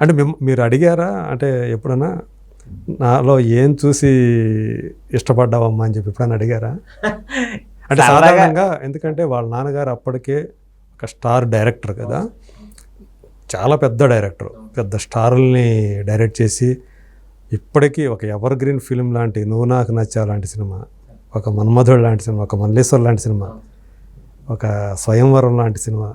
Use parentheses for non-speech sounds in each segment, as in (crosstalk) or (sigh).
అంటే మిమ్- మీరు అడిగారా? అంటే ఎప్పుడన్నా నాలో ఏం చూసి ఇష్టపడ్డావమ్మా అని చెప్పి ఎప్పుడన్నా అడిగారా? అంటే సాధారణంగా ఎందుకంటే వాళ్ళ నాన్నగారు అప్పటికే ఒక స్టార్ డైరెక్టర్ కదా. చాలా పెద్ద డైరెక్టర్ పెద్ద స్టారుల్ని డైరెక్ట్ చేసి ఇప్పటికీ ఒక ఎవర్ గ్రీన్ ఫిల్మ్ లాంటి నువ్వు నాకు నచ్చా లాంటి సినిమా ఒక మన్మధుడు లాంటి సినిమా ఒక మల్లేశ్వర్ లాంటి సినిమా ఒక స్వయంవరం లాంటి సినిమా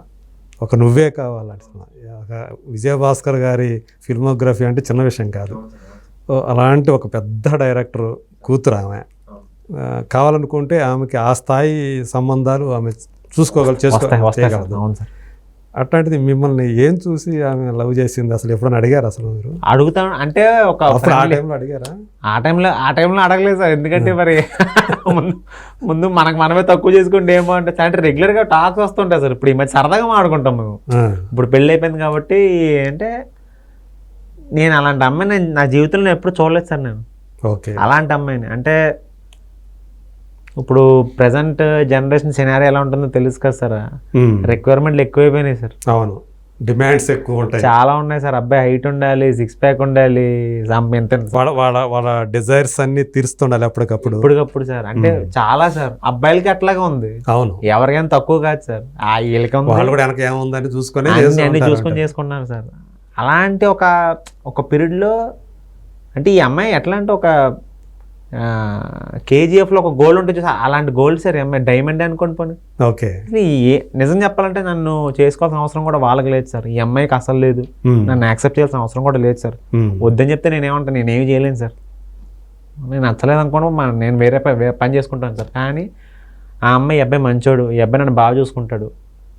ఒక నువ్వే కావాలంటి సినిమా ఒక విజయభాస్కర్ గారి ఫిల్మోగ్రఫీ అంటే చిన్న విషయం కాదు. అలాంటి ఒక పెద్ద డైరెక్టర్ కూతురు ఆమె. కావాలనుకుంటే ఆమెకి ఆ స్థాయి సంబంధాలు ఆమె చూసుకోగల చేసుకో అట్లాంటిది మిమ్మల్ని ఏం చూసి ఆమె లవ్ చేసింది? అసలు ఎప్పుడైనా అడిగారు అసలు మీరు? అడుగుతాను అంటే ఒక ఆ టైంలో అడిగారా? ఆ టైంలో ఆ టైంలో అడగలేదు సార్. ఎందుకంటే మరి ముందు మనకు మనమే తక్కువ చేసుకుంటే ఏమో అంటే అంటే రెగ్యులర్గా టాక్స్ వస్తుంటాయి సార్. ఇప్పుడు ఈ మధ్య సరదాగా మాడుకుంటాం మేము. ఇప్పుడు పెళ్ళి అయిపోయింది కాబట్టి అంటే నేను అలాంటి అమ్మాయిని నా జీవితంలో ఎప్పుడు చూడలేదు సార్ నేను. ఓకే. అలాంటి అమ్మాయిని. అంటే ఇప్పుడు ప్రజెంట్ జనరేషన్ సినారీ ఎలా ఉంటుందో తెలుసు కదా సార్ రిక్వైర్మెంట్లు ఎక్కువైపోయినాయి సార్ అవును. డిమాండ్స్ ఎక్కువ ఉంటాయి. చాలా ఉన్నాయి సార్ అబ్బాయి హైట్ ఉండాలి సిక్స్ ప్యాక్ ఉండాలి వాళ్ళ వాళ్ళ వాళ్ళ డిజైర్స్ అన్ని తీరుస్తుండాలి అప్పటికప్పుడు. ఇప్పటికప్పుడు సార్ అంటే చాలా సార్ అబ్బాయిలకి అట్లాగే ఉంది. అవును. ఎవరికైనా తక్కువ కాదు సార్ ఆ వీళ్ళకి వాళ్ళు కూడా వెనక ఏముందని చూసుకొని అన్ని చూసుకొని. చేసుకున్నారు సార్ అలాంటి ఒక ఒక పీరియడ్లో అంటే ఈ అమ్మాయి ఎట్లా అంటే ఒక కేజీఎఫ్లో ఒక గోల్డ్ ఉంటుంది చూసా అలాంటి గోల్డ్ సార్ అమ్మాయి డైమండ్ అనుకోండి పోనీ. ఓకే. నిజం చెప్పాలంటే నన్ను చేసుకోవాల్సిన అవసరం కూడా వాళ్ళకి లేదు సార్. ఈ అమ్మాయికి అసలు లేదు. నన్ను యాక్సెప్ట్ చేయాల్సిన అవసరం కూడా లేదు సార్. వద్దని చెప్తే నేనేమంటాను నేనేమి చేయలేను సార్. నేను నచ్చలేదు అనుకోవడం మా- నేను వేరే పని చేసుకుంటాను సార్. కానీ ఆ అమ్మాయి అబ్బాయి మంచోడు ఈ అబ్బాయి నన్ను బాగా చూసుకుంటాడు.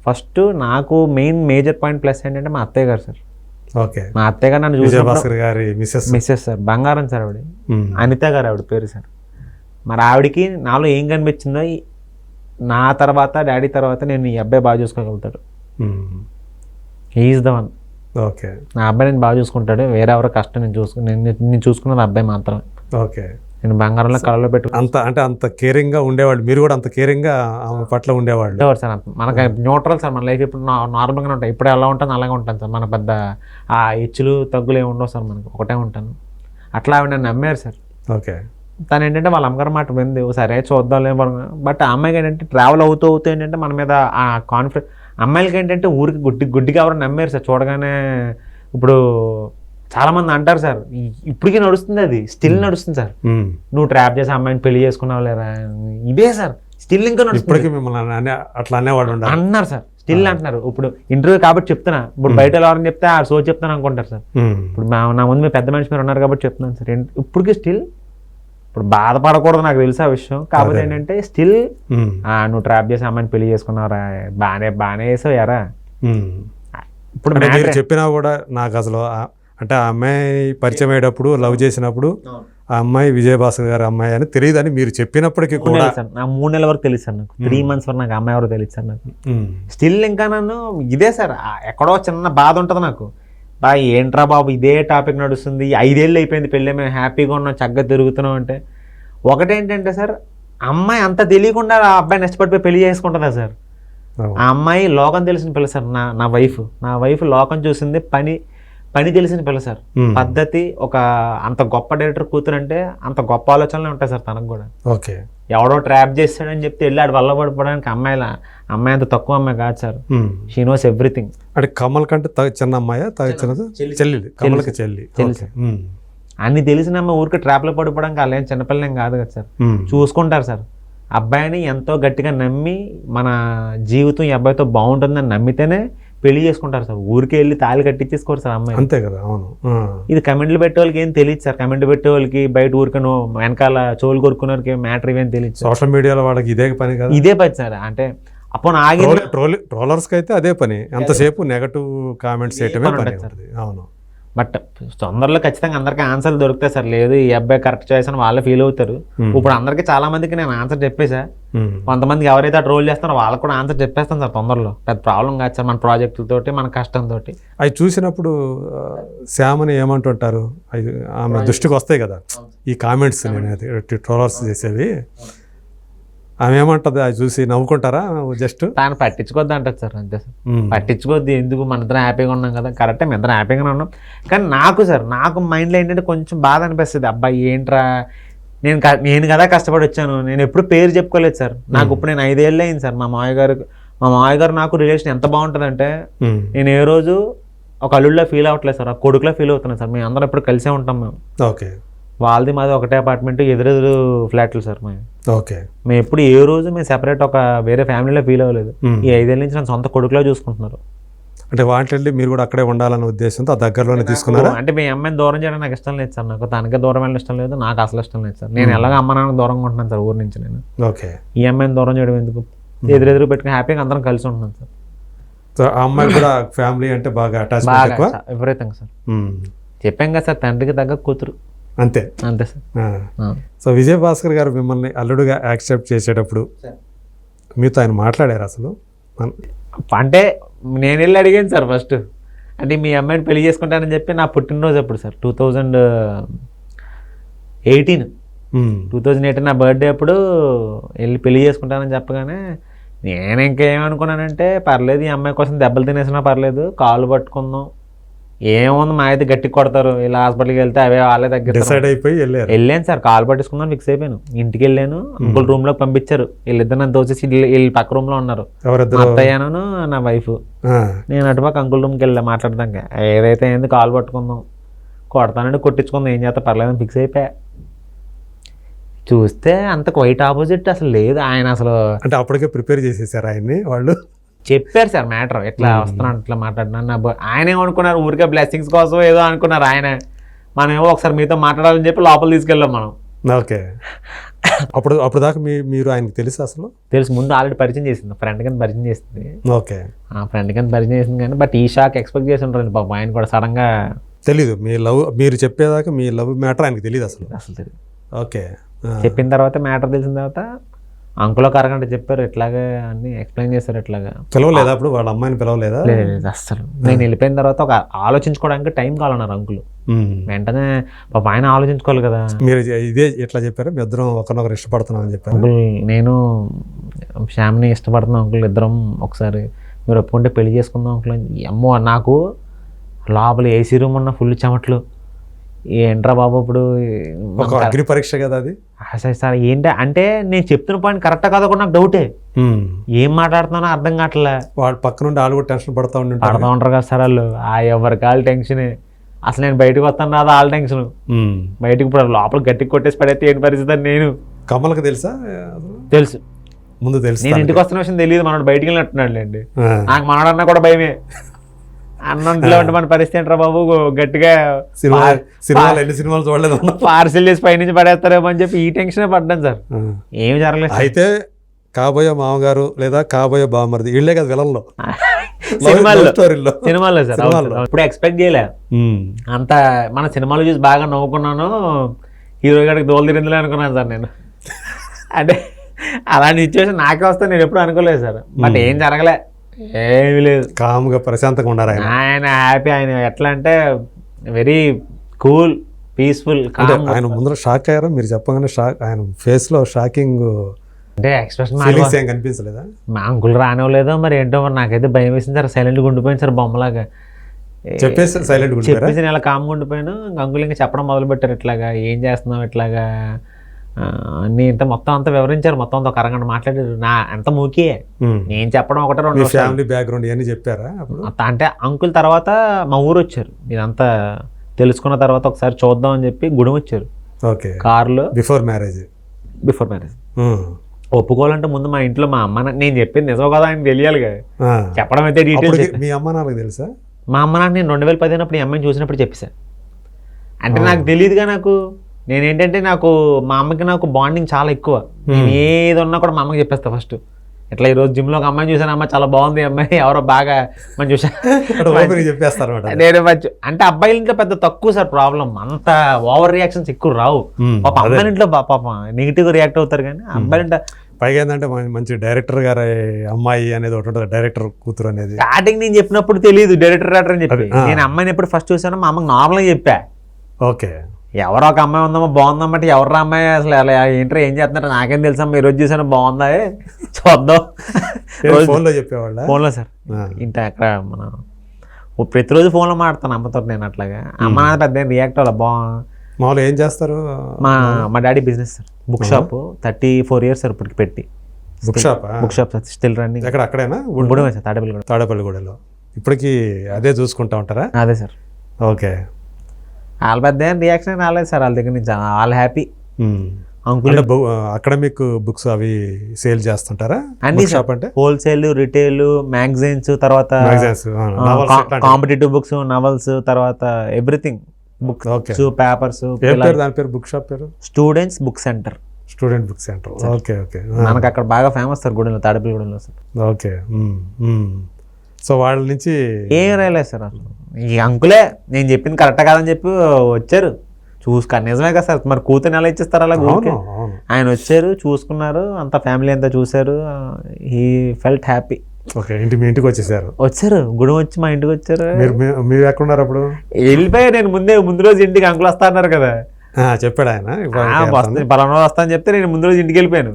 ఫస్ట్ నాకు మెయిన్ మేజర్ పాయింట్ ప్లస్ ఏంటంటే మా అత్తయ్య గారు సార్. ఓకే. మా అత్తయ్య గారు నన్ను విజయభాస్కర్ గారి మిస్సెస్ మిస్సెస్ సార్ బంగారం సార్ ఆవిడ. అనిత గారు ఆవిడ పేరు సార్. మరి ఆవిడకి నాలో ఏం కనిపించిందో నా తర్వాత డాడీ తర్వాత నేను ఈ అబ్బాయి బాగా చూసుకోగలుగుతాడు. Is the one okay. నా అబ్బాయి నేను బాగా చూసుకుంటాడు వేరే ఎవరో కష్టం నేను చూసుకు నేను నేను చూసుకున్నది అబ్బాయి మాత్రమే. ఓకే. నేను బంగారంలో కళ్ళలో పెట్టుకుంటాను అంత అంటే అంత కేరింగ్గా ఉండేవాళ్ళు. మీరు కూడా అంత కేరింగ్గా ఆమె పట్ల ఉండేవాళ్ళు. ఉండేవారు సార్ మనకి న్యూట్రల్ సార్ మన లైఫ్ ఇప్పుడు నార్మల్గానే ఉంటాయి. ఇప్పుడు ఎలా ఉంటాను అలాగే ఉంటాను సార్. మన పెద్ద ఆ హెచ్చులు తగ్గులు ఏమి ఉండవు సార్ మనకి. ఒకటే ఉంటాను. అట్లా ఆవిడ నన్ను నమ్మారు సార్. ఓకే. తను ఏంటంటే వాళ్ళ అమ్మగారు మాట వింది. "ఓ సరే చూద్దాంలే బట్ ఆ అమ్మాయికి ఏంటంటే ట్రావెల్ అవుతూ అవుతూ ఏంటంటే మన మీద ఆ కాన్ఫిడెన్స్ అమ్మాయిలకి ఏంటంటే ఊరికి గుడ్డి గుడ్డిగా ఎవరు నమ్మారు సార్. చూడగానే ఇప్పుడు చాలా మంది అంటారు సార్ "ఈ- ఇప్పటికీ నడుస్తుంది అది స్టిల్ నడుస్తుంది సార్. నువ్వు ట్రాప్ చేసి అమ్మాయిని పెళ్ళి చేసుకున్నావు లేరా? ఇదే సార్ స్టిల్ ఇంకా నడుస్తుంది. ఇప్పటికీ మిమ్మల్ని అట్లా అనేవాళ్ళు ఉండాలి. అన్నారు సార్ స్టిల్ అంటున్నారు. ఇప్పుడు ఇంటర్వ్యూ కాబట్టి చెప్తున్నా ఇప్పుడు బయట ఎవరైనా చెప్తే ఆ సో చెప్తాను అనుకుంటారు సార్. ఇప్పుడు మా నా ముందు మీ పెద్ద మనిషి మీరు ఉన్నారు కాబట్టి చెప్తున్నాను సార్. ఇప్పటికీ స్టిల్ ఇప్పుడు బాధపడకూడదు నాకు తెలుసు ఆ విషయం. కాకపోతే. ఏంటంటే స్టిల్ నువ్వు ట్రాప్ చేసి అమ్మాయిని పెళ్ళి చేసుకున్నావురా బాగానే బాగానే వేసావు ఎరా. ఇప్పుడు చెప్పినా కూడా నాకు అసలు అంటే ఆ అమ్మాయి పరిచయం అయ్యేటప్పుడు లవ్ చేసినప్పుడు ఆ అమ్మాయి విజయభాస్కర్ గారి అమ్మాయి అని తెలియదని మీరు చెప్పినప్పటికీ కూడా నా మూడు నెలల వరకు తెలుసు సార్ నాకు. త్రీ మంత్స్ వరకు నాకు అమ్మాయి ఎవరో తెలుసు సార్ నాకు. స్టిల్ ఇంకా నన్ను ఇదే సార్. ఎక్కడో చిన్న బాధ ఉంటుంది నాకు. బా ఏంట్రా బాబు ఇదే టాపిక్ నడుస్తుంది. ఐదేళ్ళు అయిపోయింది పెళ్ళి మేము హ్యాపీగా ఉన్నాం చక్కగా తిరుగుతున్నాం అంటే. ఒకటేంటంటే సార్ అమ్మాయి అంత తెలియకుండా ఆ అబ్బాయిని ఇష్టపడిపోయి పెళ్ళి చేసుకుంటుందా సార్. ఆ అమ్మాయి లోకం తెలిసిన పిల్ల సార్ నా నా వైఫ్. నా వైఫ్ లోకం చూసింది పని పని తెలిసిన పిల్ల సార్. పద్ధతి ఒక అంత గొప్ప డైరెక్టర్ కూతురంటే అంత గొప్ప ఆలోచనలు ఉంటాయి సార్ తనకు కూడా. ఓకే. ఎవడో ట్రాప్ చేస్తాడని చెప్తే వెళ్ళి ఆడు వల్ల పడిపోవడానికి అమ్మాయిల అమ్మాయి అంత తక్కువ అమ్మాయి కాదు సార్. షీ నోస్ ఎవ్రీథింగ్ అంటే కమల్ కంటే చిన్న అమ్మాయా చెల్లి. కమల్కి చెల్లి. అన్ని తెలిసిన అమ్మాయి ఊరికి ట్రాప్లో పడిపోవడానికి వాళ్ళేం చిన్నపిల్లేం కాదు కదా సార్. చూసుకుంటారు సార్. అబ్బాయిని ఎంతో గట్టిగా నమ్మి మన జీవితం ఈ అబ్బాయితో బాగుంటుందని నమ్మితేనే పెళ్ళి చేసుకుంటారు సార్. ఊరికి వెళ్ళి తాళి కట్టించేసుకోరు సార్ అమ్మాయి. అంతే కదా అవును. ఇది కమెంట్లు పెట్టే వాళ్ళకి ఏం తెలియదు సార్. కమెంట్ పెట్టే వాళ్ళకి బయట ఊరికను వెనకాల చోలు కొరుకునే వాళ్ళకి మ్యాటర్ ఇవేం తెలియదు సోషల్ మీడియాలో వాళ్ళకి ఇదే పని కదా? ఇదే పది సార్. అంటే అప్పుడు ఆగి ట్రోల్ ట్రోల్ ట్రోలర్స్కి అయితే అదే పని. ఎంతసేపు నెగటివ్ కామెంట్స్ చేయటమే పని పని. అవును. బట్ తొందరలో ఖచ్చితంగా అందరికీ ఆన్సర్లు దొరుకుతాయి సార్. లేదు ఈ అబ్బాయి కరెక్ట్ చాయిస్ అని వాళ్ళే ఫీల్ అవుతారు. ఇప్పుడు అందరికీ చాలా మందికి నేను ఆన్సర్ చెప్పేసా. కొంతమందికి ఎవరైతే ఆ రోల్ చేస్తారో వాళ్ళకి కూడా ఆన్సర్ చెప్పేస్తాను సార్ తొందరలో. పెద్ద ప్రాబ్లం కాదు సార్ మన ప్రాజెక్టులతోటి మన కష్టంతో అవి చూసినప్పుడు శ్యామని ఏమంటుంటారు? అవి ఆమె దృష్టికి వస్తాయి కదా. ఈ కామెంట్స్ నేను ట్రోలర్స్ చేసేవి. ఆమె ఏమంటది? అది చూసి నవ్వుకుంటారా? జస్ట్ తాను పట్టించుకోద్ది అంటారు సార్ అంతే సార్. పట్టించుకోద్ది ఎందుకు? మన ఇద్దరం హ్యాపీగా ఉన్నాం కదా. కరెక్టే మేము ఇద్దరం హ్యాపీగానే ఉన్నాం. కానీ నాకు సార్ నాకు మైండ్లో ఏంటంటే కొంచెం బాధ అనిపిస్తుంది. అబ్బాయి ఏంట్రా? నేను నేను కదా కష్టపడి వచ్చాను. నేను ఎప్పుడు పేరు చెప్పుకోలేదు సార్. నాకు ఇప్పుడు నేను ఐదేళ్ళు అయింది సార్. మా మామయ్య గారు మా మామయ్య గారు నాకు రిలేషన్ ఎంత బాగుంటుందంటే నేను ఏ రోజు ఒక అల్లుడిలో ఫీల్ అవ్వట్లేదు సార్. ఆ కొడుకులో ఫీల్ అవుతున్నాను సార్. మేము అందరం ఇప్పుడు కలిసే ఉంటాం మేము. ఓకే. వాళ్ళది మాది ఒకటే అపార్ట్మెంట్ ఎదురెదురు ఫ్లాట్లు సార్ మేము ఓకే. మేము ఎప్పుడు ఏ రోజు మేము సెపరేట్ ఒక వేరే ఫ్యామిలీలో ఫీల్ అవ్వలేదు. ఈ ఐదేళ్ళ నుంచి నన్ను సొంత కొడుకులో చూసుకుంటున్నారు. అంటే వాటిల్లి మీరు కూడా అక్కడే ఉండాలన్న ఉద్దేశంతో ఆ దగ్గరలోనే తీసుకున్నారా? అంటే మీ అమ్మాయిని దూరం చేయడం నాకు ఇష్టం లేదు సార్. నాకు తనకే దూరం వెళ్ళడం ఇష్టం లేదు నాకు అసలు ఇష్టం లేదు సార్. నేను ఎలాగ అమ్మ నాన్న దూరంగా ఉంటున్నాను సార్ ఊరి నుంచి నేను. ఓకే. ఈ అమ్మాయిని దూరం చేయడం ఎందుకు? ఎదురెదురు పెట్టుకుని హ్యాపీగా అందరం కలిసి ఉంటున్నాం సార్. సో ఆ అమ్మాయి కూడా ఫ్యామిలీ అంటే బాగా అటాచ్మెంట్ ఎక్కువ? విపరీతంగా సార్. చెప్పాం కదా సార్ తండ్రికి తగ్గ కూతురు. అంతే. అంతే సార్. సో విజయ్ భాస్కర్ గారు మిమ్మల్ని అల్లుడుగా యాక్సెప్ట్ చేసేటప్పుడు మీతో ఆయన మాట్లాడారు అసలు? మన- అంటే నేను వెళ్ళి అడిగాను సార్ ఫస్ట్ అంటే మీ అమ్మాయిని పెళ్ళి చేసుకుంటానని చెప్పి నా పుట్టినరోజు అప్పుడు sir two thousand eighteen. Two thousand eighteen నా బర్త్డే అప్పుడు వెళ్ళి పెళ్ళి చేసుకుంటానని చెప్పగానే నేను ఇంకేమనుకున్నానంటే పర్లేదు ఈ అమ్మాయి కోసం దెబ్బలు తినేసినా పర్లేదు కాళ్ళు పట్టుకుందాం ఏముంది మా అయితే గట్టి కొడతారు. ఇలా హాస్పిటల్కి వెళ్తే అవే వాళ్ళే దగ్గర డిసైడ్ అయిపోయి వెళ్ళారు. వెళ్ళాను సార్ కాలు పట్టించుకుందాం ఫిక్స్ అయిపోయాను. ఇంటికి వెళ్ళాను అంకుల్ రూమ్లోకి పంపించారు. వీళ్ళిద్దరు నన్ను దోచేసి వీళ్ళు పక్క రూమ్లో ఉన్నారు. అత్తయ్యను నా వైఫ్. నేను అటుపక్క అంకుల్ రూమ్కి వెళ్ళా మాట్లాడదాక. ఏదైతే ఏంది కాలు పట్టుకుందాం. కొడతానండి కొట్టించుకుందాం ఏం చేస్తా? పర్లేదని ఫిక్స్ అయిపోయా. చూస్తే అంత వైట్ ఆపోజిట్ అసలు లేదు. ఆయన అసలు అంటే అప్పటికే ప్రిపేర్ చేసేసారు ఆయన్ని వాళ్ళు. చెప్పారు సార్ మ్యాటర్. ఎట్లా వస్తున్నాడు ఇట్లా మాట్లాడినా ఆయన ఏమనుకున్నారు ఊరికే బ్లెస్సింగ్స్ కోసం ఏదో అనుకున్నారు ఆయన. మనం ఏమో ఒకసారి మీతో మాట్లాడాలని చెప్పి లోపల తీసుకెళ్ళాం మనం. ఓకే. (laughs) అప్పుడు అప్పుడు దాకా మీ మీరు ఆయనకి తెలుసు అసలు? తెలుసు ముందు ఆల్రెడీ పరిచయం చేసింది. ఫ్రెండ్ కింద పరిచయం చేసింది. ఓకే. ఆ ఫ్రెండ్ కింద పరిచయం చేసింది కానీ బట్ ఈ షాక్ ఎక్స్పెక్ట్ చేసి ఉంటారు పాపం ఆయన కూడా సడన్గా తెలీదు. మీ లవ్ మీరు చెప్పేదాకా మీ లవ్ మ్యాటర్ ఆయనకి తెలియదు అసలు. అసలు తెలియదు ఓకే. చెప్పిన తర్వాత మ్యాటర్ తెలిసిన తర్వాత అంకులో కరగంట చెప్పారు ఇట్లాగే అన్ని ఎక్స్ప్లెయిన్ చేశారు ఇట్లాగా. పిలవలేదా అప్పుడు? వాళ్ళ అమ్మాయిని పిలవలేదా? లేదు లేదు, అస్సలు. నేను వెళ్ళిపోయిన తర్వాత ఒక ఆలోచించుకోవడానికి టైం కావాలన్నారు అంకులు. వెంటనే పాప ఆయన ఆలోచించుకోవాలి కదా. మీరు ఇదే ఎట్లా చెప్పారు? మీ ఇద్దరం ఒకరినొకరు ఇష్టపడుతున్నాం అని చెప్పారు. అంకుల్ నేను శ్యామ్ని ఇష్టపడుతున్నాను అంకుల్ ఇద్దరం ఒకసారి మీరు ఒప్పుకుంటే పెళ్ళి చేసుకుందాం అంకుల్ అమ్మో నాకు లోపల ఏసీ రూమ్ ఉన్న ఫుల్ చెమట్లు. ఏంట్రా బాబు ఇప్పుడు? ఒక అగ్ని పరీక్ష కదా అది? అసలు సార్ ఏంటి అంటే నేను చెప్తున్న పాయింట్ కరెక్టా కాదో కూడా నాకు డౌటే. ఏం. మాట్లాడుతున్నానో అర్థం కావట్లే. వాడు పక్క నుండి వాళ్ళు కూడా టెన్షన్ పడతా ఉండి ఉంటారు. పడతా ఉంటారు కదా సార్ వాళ్ళు ఆ ఎవరికి వాళ్ళు టెన్షనే అసలు నేను బయటకు వస్తాను రాదా వాళ్ళ టెన్షన్. బయటకు ఇప్పుడు లోపల గట్టికి కొట్టేసి పడేస్తే ఏంటి పరిస్థితి అని నేను. కమల్కి తెలుసా? తెలుసు. ముందు తెలుసు నేను ఇంటికి వస్తున్న విషయం తెలియదు మనోడు బయటికి వెళ్ళినట్టున్నాడు లేండి ఆ. నాకు మనోడన్నా కూడా భయమే. అన్నంట్లో ఉంటే మన పరిస్థితి ఏంట్రా బాబు? గట్టిగా సినిమా సినిమాలు ఎన్ని సినిమాలు చూడలేదు. పార్సిల్ చేసి పైనుంచి పడేస్తారేమో అని చెప్పి ఈ టెన్షనే పడ్డాను సార్. ఏమి జరగలేదు. అయితే కాబోయే మామగారు లేదా కాబోయే బామ్మరిది వీళ్ళే కదా విలన్లో. (laughs) సినిమాల్లో. సినిమాల్లో. సార్. ఇప్పుడు ఎక్స్పెక్ట్ చేయలే. అంత మన సినిమాలు చూసి బాగా నవ్వుకున్నాను. హీరో గారికి దోలు తిరిందిలే అనుకున్నాను సార్ నేను. (laughs) అంటే అలాంటి సిచ్యువేషన్ నాకే వస్తే నేను ఎప్పుడు అనుకోలేదు సార్. బట్ ఏం జరగలే. ఏమీ లేదు. కామ్గా ప్రశాంతంగా ఉన్నారు ఆయన. ఆయన హ్యాపీ ఆయన ఎట్లా అంటే వెరీ కూల్ పీస్ఫుల్ అంటే ఆయన ముందర షాక్ అయ్యారా? మీరు చెప్పగానే షాక్ ఆయన ఫేస్లో షాకింగ్ అంటే ఎక్స్ప్రెషన్ ఏం కనిపించలేదా? మా అంకుల్ రానివ్వలేదో మరి ఏంటో మరి నాకైతే భయం వేసింది. సార్ సైలెంట్గా ఉండిపోయింది సార్ బొమ్మలాగా. చెప్పేసి సైలెంట్ చెప్పేసి నేను ఇలా కామ్గా ఉండిపోయాను. ఇంకా అంకుల్ ఇంకా చెప్పడం మొదలు పెట్టారు ఇట్లాగా ఏం చేస్తున్నావు ఇట్లాగా? అన్నీ ఇంత మొత్తం అంతా వివరించారు. మొత్తం అంతా ఒక అరగంట మాట్లాడారు. నా అంత మూకే? నేను చెప్పడం ఒకటే రెండు. ఫ్యామిలీ బ్యాక్గ్రౌండ్ ఇవన్నీ చెప్పారా అప్పుడు? అంటే అంకుల్ తర్వాత మా ఊరు వచ్చారు. ఇదంతా తెలుసుకున్న తర్వాత ఒకసారి చూద్దాం అని చెప్పి గుడి వచ్చారు. ఓకే. కారులో బిఫోర్ మ్యారేజ్ బిఫోర్ మ్యారేజ్ ఒప్పుకోవాలంటే ముందు మా ఇంట్లో మా అమ్మ నేను చెప్పింది నిజం కదా ఆయన తెలియాలి కదా చెప్పడం అయితే అప్పుడు డీటెయిల్స్ మీ అమ్మ నాన్నకి తెలుసా? మా అమ్మ నాకు నేను రెండు వేల పదిహేనప్పుడు ఈ అమ్మాయిని చూసినప్పుడు చెప్పేసా అంటే నాకు తెలియదుగా నాకు. నేనేంటంటే నాకు మా అమ్మకి నాకు బాండింగ్ చాలా ఎక్కువ. నేను ఏది ఉన్నా కూడా మా అమ్మకి చెప్పేస్తా ఫస్ట్ ఇట్లా ఈరోజు జిమ్లో ఒక అమ్మాయిని చూసాను అమ్మ చాలా బాగుంది అమ్మాయి ఎవరో బాగా మనం చూసా. అంటే ఓపెన్ చెప్పేస్తారు నేను మంచి- అంటే అబ్బాయిల ఇంట్లో పెద్ద తక్కువ సార్ ప్రాబ్లం అంత ఓవర్ రియాక్షన్స్ ఎక్కువ రావు. పాప అమ్మాయిల ఇంట్లో పా- పాపం నెగిటివ్ రియాక్ట్ అవుతారు కానీ అబ్బాయిల ఇంట్లో పైగా ఏంటంటే మంచి డైరెక్టర్ గారి అమ్మాయి అనేది ఒకటి ఉంటుంది డైరెక్టర్ కూతురు అనేది. స్టార్టింగ్ నేను చెప్పినప్పుడు తెలియదు డైరెక్టర్ డైరెక్టర్ అని చెప్పి. నేను అమ్మాయిని ఎప్పుడు ఫస్ట్ చూసానో మా అమ్మకి నార్మల్గా చెప్పా. ఓకే. ఎవరో ఒక అమ్మాయి ఉందమ్మా బాగుందన్నమాట ఎవరు అమ్మాయి అసలు? అలా ఏంటో ఏం చేస్తున్నారు? నాకేం తెలుసమ్మా ఈరోజు చూసాను బాగుందా? చూద్దాం. (laughs) ఫోన్లో చెప్పేవాళ్ళ? ఫోన్లో సార్. ఇంటి అక్కడ మన ప్రతిరోజు ఫోన్లో మాడతాను అమ్మతో నేను అట్లాగా. అమ్మ నాన్న పెద్ద రియాక్ట్ అవ్వాలి బా. మామూలుగా ఏం చేస్తారు? మా మా daddy business sir. Book shop thirty four years sir ఇప్పటికి పెట్టి. Book shop book shop sir still running ఎక్కడ? అక్కడేనా? గుడి సార్ తాడేపల్లి కూడా తాడేపల్లిగూడలో. ఇప్పటికీ అదే చూసుకుంటా ఉంటారా? అదే సార్. ఓకే. వాళ్ళ పెద్ద ఏం రియాక్షన్ రాలేదు సార్ వాళ్ళ దగ్గర నుంచి. వాళ్ళు హ్యాపీ అంకుల్ అకాడమిక్ బుక్స్ అవి సేల్ చేస్తుంటారా? అన్ని బుక్ షాప్ అంటే? హోల్సేల్ రిటైల్ మ్యాగజైన్స్ తర్వాత కాంపిటేటివ్ బుక్స్ నవల్స్ తర్వాత ఎవ్రీథింగ్. Books okay. పేపర్స్ దాని పేరు బుక్ షాప్ పేరు? Students book centre. Student book centre. Okay okay. మనకు అక్కడ బాగా ఫేమస్ సార్ గుడిలో తాడపల్లి గుడిలో సార్. ఓకే. సో వాళ్ళ నుంచి ఏం రాయలేదు సార్ అసలు. ఈ అంకులే నేను చెప్పింది కరెక్ట్ కాదని చెప్పి వచ్చారు. చూసుక నిజమే కదా సార్ మరి కూతురు ఎలా ఇచ్చేస్తారు అలా ఊరికే? ఆయన వచ్చారు చూసుకున్నారు అంత ఫ్యామిలీ అంతా చూశారు హీ ఫెల్ట్ హ్యాపీ. ఓకే ఇంటి మీ ఇంటికి వచ్చేసారు. వచ్చారు గుడి వచ్చి మా ఇంటికి వచ్చారు. మీరు మీరు ఎక్కడున్నారు అప్పుడు? వెళ్ళిపోయి నేను ముందే ముందు రోజు ఇంటికి అంకులు వస్తా అన్నారు కదా చెప్పాడు ఆయన వస్తా పలానా రోజు వస్తా అని చెప్తే నేను ముందు రోజు ఇంటికి వెళ్ళిపోయాను.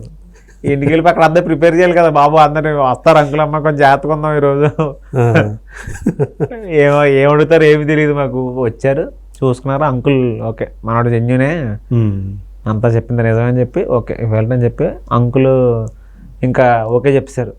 ఇంటికి వెళ్ళిపోయి అక్కడ అందరూ ప్రిపేర్ చేయాలి కదా బాబు అందరు వస్తారు అంకుల్ అమ్మ కొంచెం జాగ్రత్తగా ఉందాం ఈరోజు. ఏమో ఏం అడుగుతారు ఏమి తెలియదు మాకు. వచ్చారు చూసుకున్నారు అంకుల్. ఓకే మనోడు జెన్యునే. అంతా చెప్పింది నిజమని చెప్పి ఓకే వెళ్ళని చెప్పి అంకుల్ ఇంకా ఓకే చెప్పేశారు.